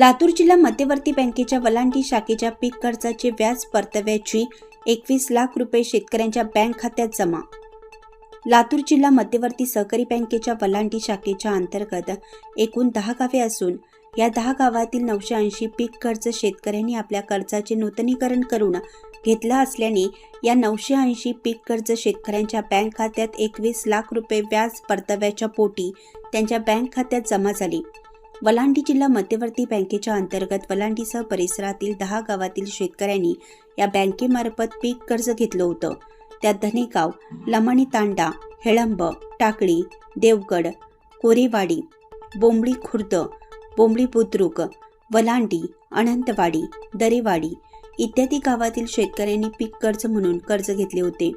लातूर जिल्हा मध्यवर्ती बँकेच्या वलांटी शाखेच्या पीक कर्जाचे व्याज परताव्याची एकवीस लाख रुपये शेतकऱ्यांच्या बँक खात्यात जमा. लातूर जिल्हा मध्यवर्ती सहकारी बँकेच्या वलांटी शाखेच्या अंतर्गत एकूण दहा गावे असून या दहा गावातील नऊशे ऐंशी पीक कर्ज शेतकऱ्यांनी आपल्या कर्जाचे नूतनीकरण करून घेतलं असल्याने या नऊशे ऐंशी पीक कर्ज शेतकऱ्यांच्या बँक खात्यात एकवीस लाख रुपये व्याज परताव्याच्या पोटी त्यांच्या बँक खात्यात जमा झाली. वलांडी जिल्हा मध्यवर्ती बँकेच्या अंतर्गत वलांडीसह परिसरातील दहा गावातील शेतकऱ्यांनी या बँकेमार्फत पीक कर्ज घेतलं होतं. त्यात धनेगाव लमणी तांडा हेळंब टाकळी देवगड कोरेवाडी बोंबळी खुर्द बोंबळी बुद्रुक वलांडी अनंतवाडी दरेवाडी इत्यादी गावातील शेतकऱ्यांनी पीक कर्ज म्हणून कर्ज घेतले होते.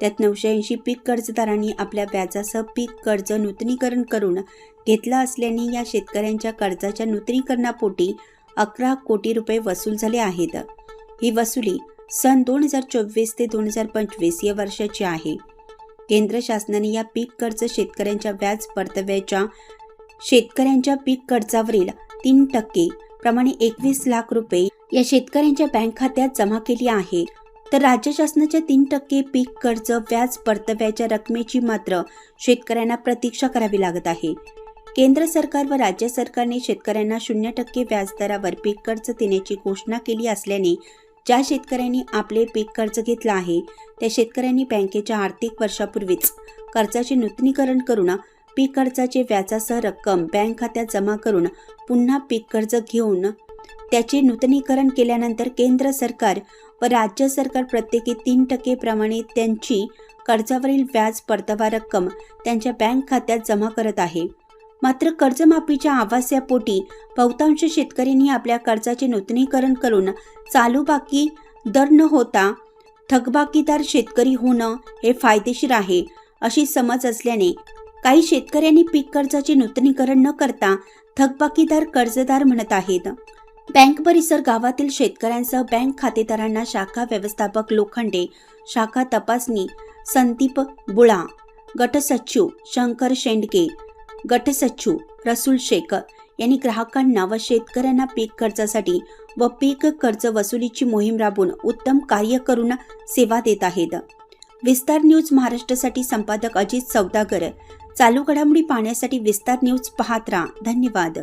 त्यात नऊशे ऐंशी पीक कर्जदारांनी आपल्या व्याजासह पीक कर्ज नूतनीकरण करून घेतला असल्याने या शेतकऱ्यांच्या कर्जाच्या नूतनीकरणापोटी अकरा कोटी रुपये वसूल झाले आहेत. ही वसुली सन दोन हजार चोवीस ते दोन हजार पंचवीस या वर्षाची आहे. केंद्र शासनाने या पीक कर्ज शेतकऱ्यांच्या व्याज परताव्याच्या शेतकऱ्यांच्या पीक कर्जावरील तीन टक्के प्रमाणे एकवीस लाख रुपये या शेतकऱ्यांच्या बँक खात्यात जमा केली आहे. तर राज्य शासनाच्या तीन टक्के पीक कर्ज व्याज परताव्याच्या रकमेची मात्र शेतकऱ्यांना प्रतीक्षा करावी लागत आहे. केंद्र सरकार व राज्य सरकारने शेतकऱ्यांना शून्य टक्के व्याजदरावर पीक कर्ज देण्याची घोषणा केली असल्याने ज्या शेतकऱ्यांनी आपले पीक कर्ज घेतलं आहे त्या शेतकऱ्यांनी बँकेच्या आर्थिक वर्षापूर्वीच कर्जाचे नूतनीकरण करून पीक कर्जाचे व्याजासह रक्कम बँक खात्यात जमा करून पुन्हा पीक कर्ज घेऊन त्याचे नूतनीकरण केल्यानंतर केंद्र सरकार व राज्य सरकार प्रत्येकी तीन टक्के प्रमाणे त्यांची कर्जावरील व्याज परतावा रक्कम त्यांच्या बँक खात्यात जमा करत आहे. मात्र कर्जमाफीच्या आवास्यापोटी बहुतांश शेतकऱ्यांनी आपल्या कर्जाचे नूतनीकरण करून चालू बाकी दर न होता थकबाकीदार शेतकरी होणं हे फायदेशीर आहे अशी समज असल्याने काही शेतकऱ्यांनी पीक कर्जाचे नूतनीकरण न करता थकबाकीदार कर्जदार म्हणत आहेत. बँक परिसर गावातील शेतकऱ्यांसह बँक खातेदारांना शाखा व्यवस्थापक लोखंडे शाखा तपासणी संदीप बुळा गटसचिव शंकर शेंडके गटसचिव रसूल शेख यांनी ग्राहकांना व शेतकऱ्यांना पीक कर्जासाठी व पीक कर्ज वसुलीची मोहीम राबवून उत्तम कार्य करून सेवा देत आहेत. विस्तार न्यूज महाराष्ट्रासाठी संपादक अजित सौदागर. चालू घडामोडी पाहण्यासाठी विस्तार न्यूज पाहत राहा. धन्यवाद.